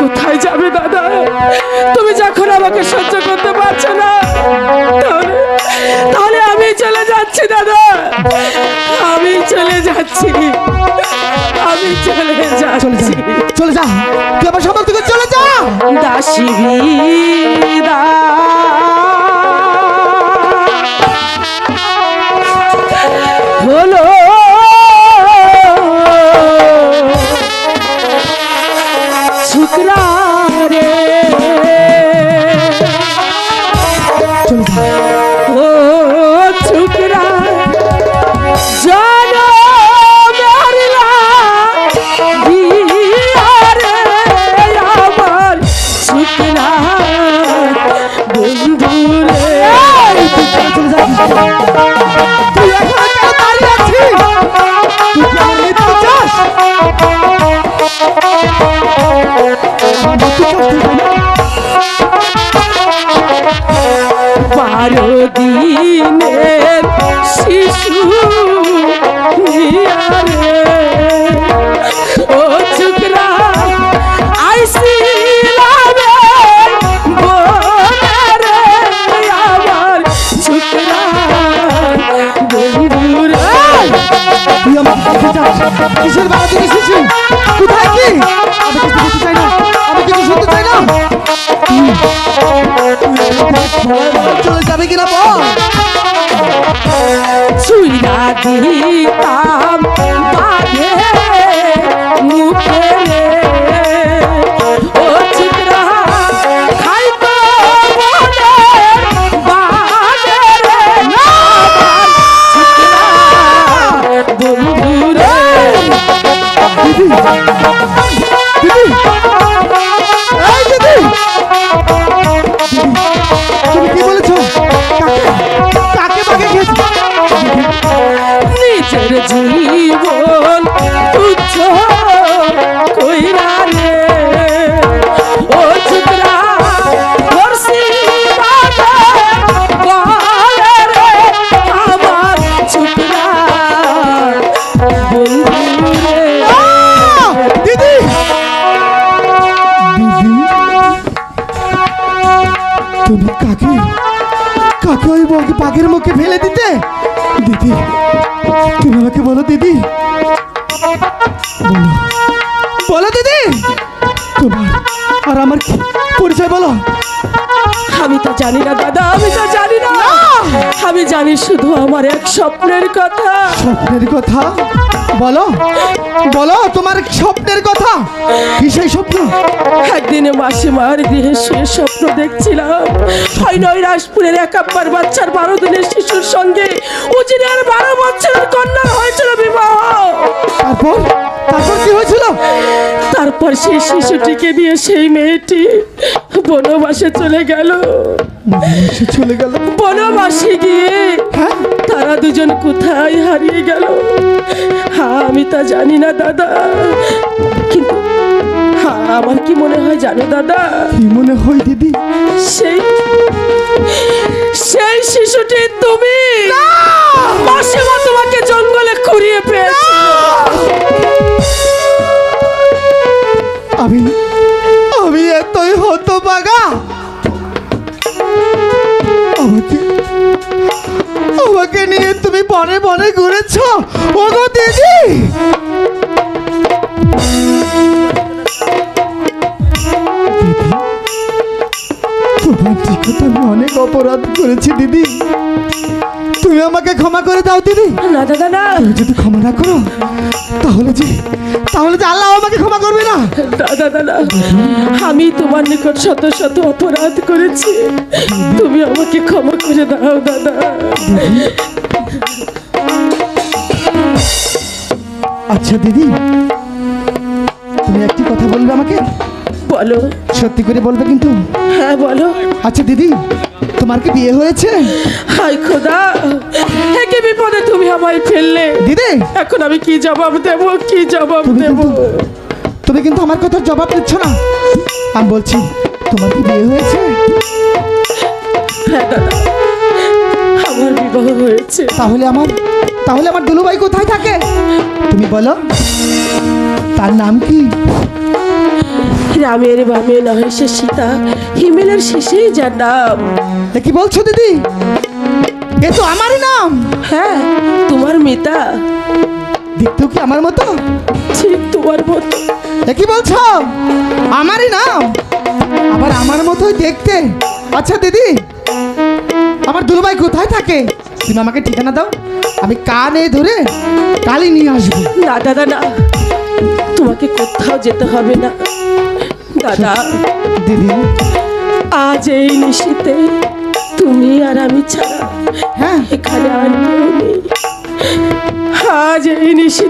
কোথায় যাবে দাদা? তুমি যখন আমাকে সহ্য করতে পারছ না তাহলে তাহলে আমি চলে যাচ্ছি দাদা। আমি চলে যাচ্ছি। আমি চলে যাচ্ছি। চলে যা তুই আমার সম্পর্ক থেকে চলে যা। দাসি দা বারো দিনের শিশু ও চুকরা যাস কিসের থেকে শিশু কোথায় কি? আমি কিছু বলতে চাই না। আমি কিছু শুনতে চাই না। জীবন তুচ্ছ কইরা রে ও চিত্রা রে আমার চিত্রা দিদি তুমি কাকে কাকে ওই বাঘের মুখে ফেলে দিতে? দিদি তুমি আমাকে বলো দিদি। বলো। বলো দিদি। তোমার আর আমার কি পরিচয় বলো? আমি তো জানি না দাদা আমি তো জানি না। আমি জানি শুধু আমার এক স্বপ্নের কথা। স্বপ্নের কথা? বলো বলো তোমার স্বপ্নের কথা। কি সেই স্বপ্ন? একদিনে মাসিমার গৃহে শুয়ে স্বপ্ন দেখছিলাম। হয় নয় রাজপুরের একাব্বার বাচ্চার বারো দিনের শিশুর সঙ্গে উজিরের বারো বছরের কন্যার হয়েছিল বিবাহ। তারপর সেই শিশুটিকে নিয়ে সেই মেয়েটি বনবাসে চলে গেল। চলে গেল? বনবাসে গিয়ে হ্যাঁ? তারা দুজন কোথায় হারিয়ে গেল? হ্যাঁ আমি তা জানি না দাদা। কিন্তু হ্যাঁ আমার কি মনে হয় জানো দাদা? কি মনে হয় দিদি? সেই আমি আমি এতই হতো বাগা আমাকে নিয়ে তুমি বনে বনে ঘুরেছ। ওগো দিদি! অপরাধ করেছি দিদি। তুমি আমাকে ক্ষমা করে দাও দিদি। না দাদা না। তুমি যদি ক্ষমা না করো তাহলে যে তাহলে যে আল্লাহ আমাকে ক্ষমা করবে না। দাদা দাদা আমি তোমার নিকট শত শত অপরাধ করেছি। তুমি আমাকে ক্ষমা করে দাও দাদা। আচ্ছা দিদি। তুমি একটি কথা বলবে আমাকে? বলো। সত্যি করে বলবে কিন্তু? হ্যাঁ বলো। আচ্ছা দিদি। তোমার কি বিয়ে হয়েছে? হাই খোদা একে বিপদে তুমি আমায় ফেললে। দিদি! এখন আমি কি জবাব দেব কি জবাব দেব? তুমি কিন্তু আমার কথার জবাব দিচ্ছ না। আমি বলছি তোমার কি বিয়ে হয়েছে? হ্যাঁ দাদা আমার বিবাহ হয়েছে। তাহলে আমার তাহলে আমার দুলুভাই কোথায় থাকে? তুমি বলো তার নাম কি? রামের বামে নহে সে সীতা হিমেলের শেষেই যার নাম কি বলছো দিদি? এ তো আমারই নাম। হ্যাঁ তোমার মিতা। দেখতেও কি আমার মতো? ঠিক তোমার মতো। কি বলছো? আমারই নাম? আবার আমার মতোই দেখতে। আচ্ছা দিদি আমার দুলভাই কোথায় থাকে? তুমি আমাকে ঠিকানা দাও। আমি কানে ধরে কালি নিয়ে আসব। না দাদা না। তোমাকে কোথাও যেতে হবে না। দাদা। দিদি। আজ এই নিশীতে তুমি আর আমি ছাড়া হ্যাঁ। এখানে আর কেউ নেই। আজ এই নিশীতে